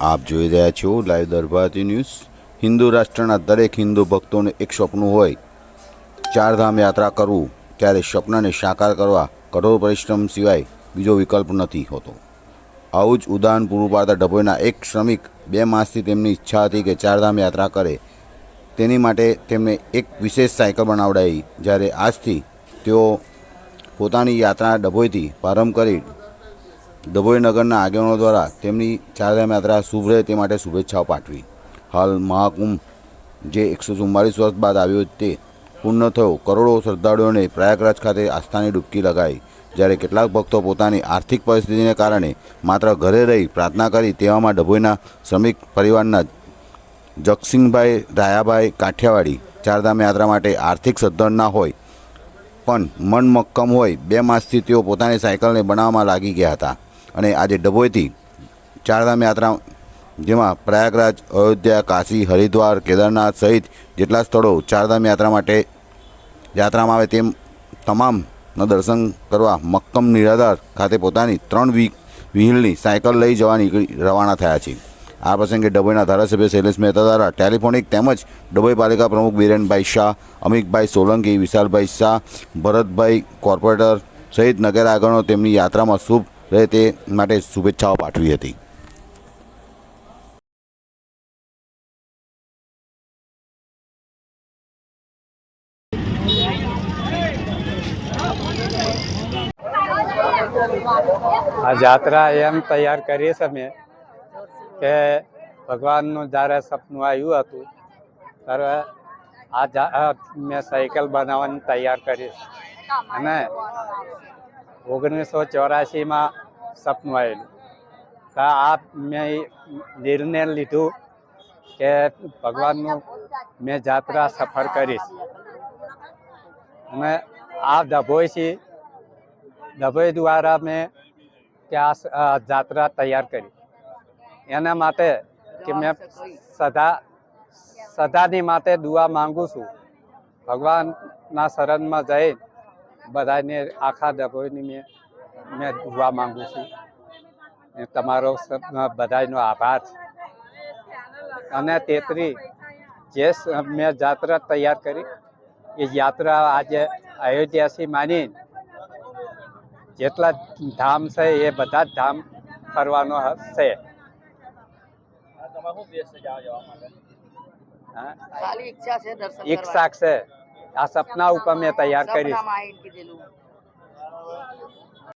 આપ જોઈ રહ્યા છો લાઈવ દરભાતી ન્યૂઝ. હિન્દુ રાષ્ટ્રના દરેક હિન્દુ ભક્તોને એક સ્વપ્ન હોય. ચારધામ યાત્રા કરવું. ત્યારે સ્વપ્નને સાકાર કરવા કઠોર પરિશ્રમ સિવાય બીજો વિકલ્પ નથી હોતો. આવું જ ઉદાહરણ પૂરું પાડતા ડભોઈના એક શ્રમિક બે માસથી તેમની ઈચ્છા હતી કે ચારધામ યાત્રા કરે. તેની માટે તેમને એક વિશેષ સાયકલ બનાવડાવી જ્યારે આજથી તેઓ પોતાની યાત્રા ડભોઈથી પ્રારંભ કરી ડભોઈ નગરના આગેવાનો દ્વારા તેમની ચારધામ યાત્રા શુભ રહે તે માટે શુભેચ્છાઓ પાઠવી. હાલ મહાકુંભ જે એકસો ચુમ્માલીસ વર્ષ બાદ આવ્યો તે પૂર્ણ થયો. કરોડો શ્રદ્ધાળુઓને પ્રયાગરાજ ખાતે આસ્થાની ડૂબકી લગાવી જ્યારે કેટલાક ભક્તો પોતાની આર્થિક પરિસ્થિતિને કારણે માત્ર ઘરે રહી પ્રાર્થના કરી તેવામાં ડભોઈના શ્રમિક પરિવારના જગસિંહભાઈ, રાયાભાઈ, કાઠિયાવાડી ચારધામ યાત્રા માટે આર્થિક સદ્ધર ના હોય, પણ મન મક્કમ હોય બે માસથી તેઓ પોતાની સાયકલને બનાવવામાં લાગી ગયા હતા. અને આજે ડભોઈથી ચારધામ યાત્રા જેમાં પ્રયાગરાજ, અયોધ્યા, કાશી, હરિદ્વાર, કેદારનાથ સહિત જેટલા સ્થળો ચારધામ યાત્રા માટે યાત્રામાં આવે તેમ તમામના દર્શન કરવા મક્કમ નિરાધાર ખાતે પોતાની ત્રણ વી, વ્હીલની સાયકલ લઈ જવા નીકળી રવાના થયા છે. આ પ્રસંગે ડભોઈના ધારાસભ્ય શૈલેષ મહેતા દ્વારા ટેલિફોનિક તેમજ ડભોઈ પાલિકા પ્રમુખ બીરેનભાઈ શાહ, અમિતભાઈ સોલંકી, વિશાલભાઈ શાહ, ભરતભાઈ કોર્પોરેટર સહિત નગર આગળનો તેમની યાત્રામાં શુભ રહે તે માટે શુભેચ્છાઓ પાઠવી હતી. આ જાત્રા એમ તૈયાર કરીએ અમે કે ભગવાનનું જ્યારે સપનું આવ્યું હતું, ત્યારે આ મેં સાયકલ બનાવવાની તૈયાર કરી અને ઓગણીસો ચોરાસીમાં સપનું આવેલું. તો આ મેં નિર્ણય લીધું કે ભગવાનનું મેં જાત્રા સફળ કરીશ. અને આ ડભોઈથી, ડભોઈ દ્વારા મેં કે આ જાત્રા તૈયાર કરી. એના માટે કે મેં સદા, સદાની માટે દુઆ માંગુ છું. ભગવાનના શરણમાં જઈ બધાને આખા ડભોઈની મેં મેં જોવા માંગુ છું. તમારો બધાનો આભાર. છે અને તેતરી જે મેં જાત્રા તૈયાર કરી એ યાત્રા આજે અયોધ્યાથી માની જેટલા ધામ છે એ બધા જ ધામ ફરવાનો હશે હા? ખાલી ઈચ્છા છે. આ સપના ઉપર મેં તૈયાર કરી